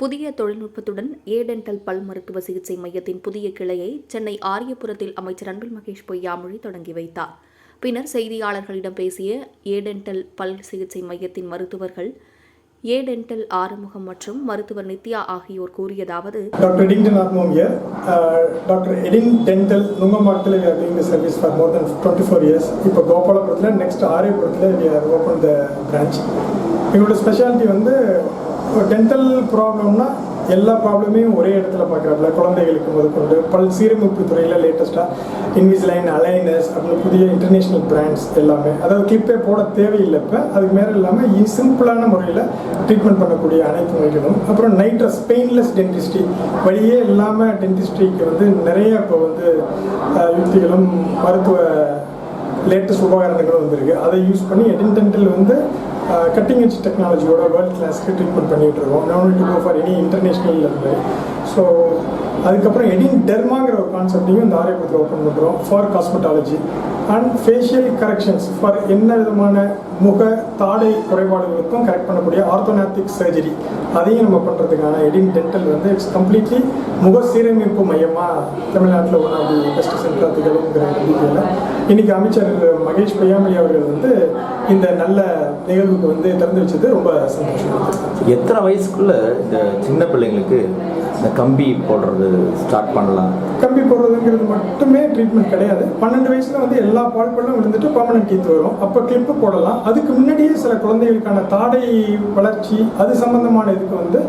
புதிய தொழில்நுட்பத்துடன் ஏ டென்டல் பல் மருத்துவ சிகிச்சை மையத்தின் புதிய கிளையை சென்னை ஆரியபுரத்தில் அமைச்சர் அன்பில் மகேஷ் பொய்யாமொழி தொடங்கி வைத்தார் பின்னர் செய்தியாளர்களிடம் பேசிய ஏ டென்டல் பல் சிகிச்சை மையத்தின் மருத்துவர்கள் ஏ டென்டல் ஆறுமுகம் மற்றும் மருத்துவர் நித்யா ஆகியோர் கூறியதாவது doctor Eddington Armum here. Uh, Dr. Edin Dental நுங்கம்பாக்கத்தில் we are doing the service for more than 24 years. இப்போ கோபாலபுரத்தில் நெக்ஸ்ட் ஆரியபுரத்தில் we are open எங்களோட ஸ்பெஷாலிட்டி வந்து டென்டல் ப்ராப்ளம்னா எல்லா ப்ராப்ளமையும் ஒரே இடத்துல பார்க்குறாப்புல குழந்தைகளுக்கு முதற்கொண்டு பல் சீரமைப்பு துறையில் லேட்டஸ்ட்டாக இன்விஸ்லைன் அலைனஸ் அப்படின்னு புதிய இன்டர்நேஷ்னல் பிராண்ட்ஸ் எல்லாமே. அதாவது கிளிப்பே போட தேவையில்லை இப்போ. அதுக்கு மேலே இல்லாமல் சிம்பிளான முறையில் ட்ரீட்மெண்ட் பண்ணக்கூடிய அனைத்து நோய்களும் அப்புறம் நைட்ரஸ் பெயின்லெஸ் டென்டிஸ்ட்ரி வழியே இல்லாமல் டென்டிஸ்ட்ரிக்கு வந்து நிறைய இப்போ வந்து யுக்திகளும் மருத்துவ லேட்டஸ்ட் உபகரணங்களும் வந்திருக்கு. அதை யூஸ் பண்ணி எடின்டென்டல் வந்து கட்டிங் எட்ஜ் டெக்னாலஜியோட வேர்ல்ட் கிளாஸ்க்கு ட்ரீட்மெண்ட் பண்ணிட்டு இருக்கோம். நான் to go for any international லெவலில் ஸோ அதுக்கப்புறம் எடின் டெர்மாங்கிற ஒரு கான்செப்டையும் இந்த ஆரியபுரத்தில் ஓப்பன் பண்ணுறோம் for cosmetology and facial corrections for என்ன விதமான முக தாடை குறைபாடுகளுக்கும் கரெக்ட் பண்ணக்கூடிய ஆர்த்தோனாத்திக் சர்ஜரி அதையும் நம்ம பண்ணுறதுக்கான எடின் டென்டல் வந்து இட்ஸ் கம்ப்ளீட்லி முக சீரமைப்பு மையமாக தமிழ்நாட்டில் ஒன் ஆஃப் தி பெஸ்ட் சென்டராக திகழுங்கிற நம்பிக்கையில். இன்றைக்கி அமைச்சர் மகேஷ் பொய்யாமொழி அவர்கள் வந்து இந்த நல்ல நிகழ்வுக்கு வந்து திறந்து வச்சது ரொம்ப சந்தோஷம். எத்தனை வயசுக்குள்ள இந்த சின்ன பிள்ளைங்களுக்கு இந்த கம்பி போடுறது ஸ்டார்ட் பண்ணலாம். கம்பி போடுறதுங்கிறது மட்டுமே ட்ரீட்மெண்ட் கிடையாது. பன்னெண்டு வயசுல வந்து எல்லா பால் பல்லும் விழுந்துட்டு பர்மனன்ட் டீத் வரும். அப்போ கிளிப்பு போடலாம். அதுக்கு முன்னாடியே சில குழந்தைகளுக்கான தாடை வளர்ச்சி அது சம்பந்தமான இதுக்கு வந்து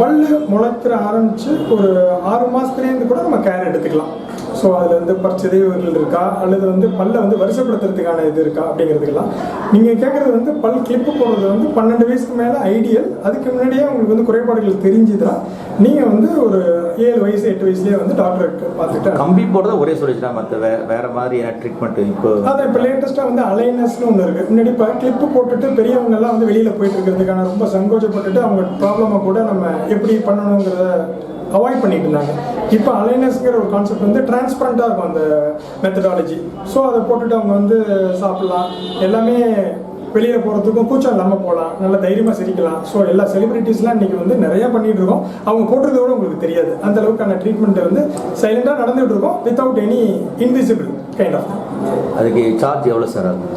பல்லு முளைக்கிற ஆரம்பிச்சு ஒரு ஆறு மாசத்துலேருந்து கூட நம்ம கேர் எடுத்துக்கலாம். ஸோ அதில் வந்து பற்சிதைவுகள் இருக்கா? அல்லது வந்து பல்லை வந்து வருஷப்படுத்துறதுக்கான இது இருக்கா? அப்படிங்கிறதுக்கெல்லாம். நீங்கள் கேட்குறது வந்து பல் கிளிப்பு போடுறது வந்து பன்னெண்டு வயசுக்கு மேலே ஐடியல் அதுக்கு முன்னாடியே உங்களுக்கு வந்து குறைபாடுகள் தெரிஞ்சுதுன்னா நீங்கள் வந்து ஒரு ஏழு வயசு எட்டு வயசுலேயே வந்து டாக்டருக்கு பார்த்துட்டு கம்பி போடுறது ஒரே சொல்லிச்சுனா மற்ற வே வேற மாதிரியான ட்ரீட்மெண்ட் இப்போ? அதான் இப்போ லேட்டஸ்ட்டாக வந்து அலைனஸ்னு ஒன்று இருக்குது முன்னாடி இப்போ கிளிப்பு போட்டுட்டு பெரியவங்க எல்லாம் வந்து வெளியில் போயிட்டு இருக்கிறதுக்கான ரொம்ப சங்கோச்சப்பட்டுட்டு அவங்க ப்ராப்ளமை கூட நம்ம எப்படி பண்ணணுங்கிறத அவாய்ட் பண்ணிட்டு இருந்தாங்க. இப்போ அலைனஸ்ங்கிற ஒரு கான்செப்ட் வந்து டிரான்ஸ்பரண்ட்டாக இருக்கும் அந்த மெத்தடாலஜி ஸோ அதை போட்டுட்டு அவங்க வந்து சாப்பிட்லாம். எல்லாமே வெளியில் போகிறதுக்கும் கூச்சம் இல்லாமல் போகலாம். நல்ல தைரியமாக சிரிக்கலாம். ஸோ எல்லா செலிபிரிட்டிஸ்லாம் இன்றைக்கி வந்து நிறைய பண்ணிட்டு இருக்கோம். அவங்க போடுறத விட உங்களுக்கு தெரியாது. அந்த அளவுக்கான ட்ரீட்மெண்ட் வந்து சைலண்டாக நடந்துகிட்டு இருக்கோம் without any invisible kind of அதுக்கு சார்ஜ் எவ்வளோ சார் ஆகும்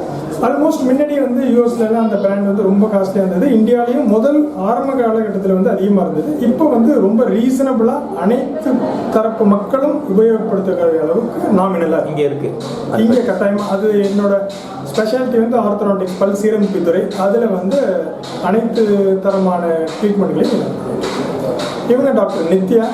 ஆல்மோஸ்ட் முன்னாடி வந்து யூஎஸ்லலாம் அந்த பிராண்ட் வந்து ரொம்ப காஸ்ட்லியாக இருந்தது. இந்தியாலையும் முதல் ஆரம்ப காலகட்டத்தில் வந்து அதிகமாக இருந்தது. இப்போ வந்து ரொம்ப ரீசனபிளாக அனைத்து தரப்பு மக்களும் உபயோகப்படுத்தக்கூடிய அளவுக்கு நாமினலாக இங்கே இருக்கு. இங்கே கட்டாயமாக அது என்னோட ஸ்பெஷாலிட்டி வந்து ஆர்த்தோனாட்டிக்ஸ் பல் சீரமைப்பு துறை அதில் வந்து அனைத்து தரமான ட்ரீட்மெண்ட்களையும் இவங்க டாக்டர் நித்யா.